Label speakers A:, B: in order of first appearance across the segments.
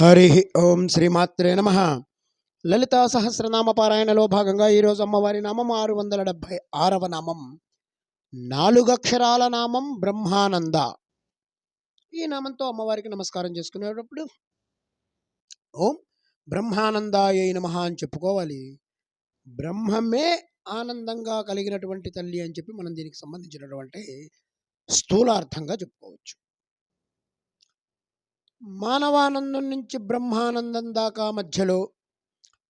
A: హరి ఓం శ్రీమాత్రే నమ. లలితా సహస్రనామ పారాయణలో భాగంగా ఈరోజు అమ్మవారి నామం ఆరు వందల డెబ్భై ఆరవ నామం. నాలుగక్షరాల నామం బ్రహ్మానంద. ఈ నామంతో అమ్మవారికి నమస్కారం చేసుకునేటప్పుడు ఓం బ్రహ్మానందాయ నమ అని చెప్పుకోవాలి. బ్రహ్మమే ఆనందంగా కలిగినటువంటి తల్లి అని చెప్పి మనం దీనికి సంబంధించినటువంటి స్థూలార్థంగా చెప్పుకోవచ్చు. మానవానందం నుంచి బ్రహ్మానందం దాకా మధ్యలో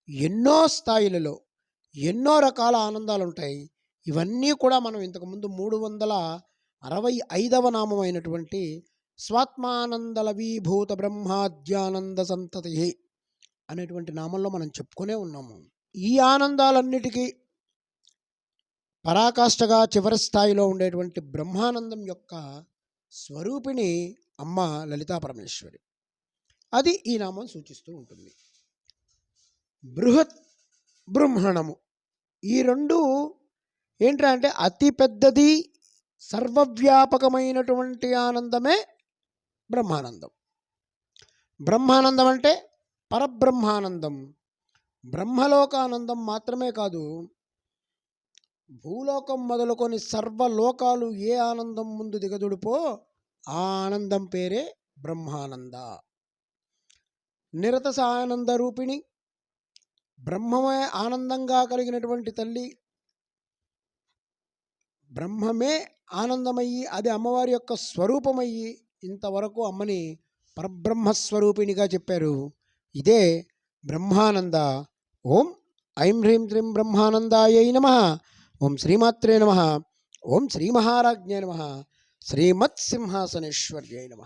A: ఎన్నో స్థాయిలలో ఎన్నో రకాల ఆనందాలు ఉంటాయి ఇవన్నీ కూడా మనం ఇంతకుముందు మూడు వందల అరవై ఐదవ నామం అయినటువంటి బ్రహ్మాద్యానంద సంతతి అనేటువంటి నామంలో మనం చెప్పుకునే ఉన్నాము. ఈ ఆనందాలన్నిటికీ పరాకాష్ఠగా చివరి స్థాయిలో ఉండేటువంటి బ్రహ్మానందం యొక్క స్వరూపిణి అమ్మ లలితా పరమేశ్వరి. అది ఈ నామం సూచిస్తూ ఉంటుంది. బృహత్ బ్రహ్మణము ఈ రెండు ఏంట్రా అంటే అతి పెద్దది సర్వవ్యాపకమైనటువంటి ఆనందమే బ్రహ్మానందం. బ్రహ్మానందం అంటే పరబ్రహ్మానందం. బ్రహ్మలోకానందం మాత్రమే కాదు భూలోకం మొదలుకొని సర్వలోకాలు ఏ ఆనందం ముందు దిగదుడిపో ఆ ఆనందం పేరే బ్రహ్మానంద. నిరతస ఆనంద రూపిణి బ్రహ్మమే ఆనందంగా కలిగినటువంటి తల్లి బ్రహ్మమే ఆనందమయ్యి అది అమ్మవారి యొక్క స్వరూపమయ్యి ఇంతవరకు అమ్మని పరబ్రహ్మస్వరూపిణిగా చెప్పారు. ఇదే బ్రహ్మానంద. ఓం ఐం హ్రీం శ్రీం బ్రహ్మానందాయై నమ. ఓం శ్రీమాత్రే నమ. ఓం శ్రీమహారాజ్ఞే నమ. శ్రీమత్సింహాసనేశ్వర్యై నమ.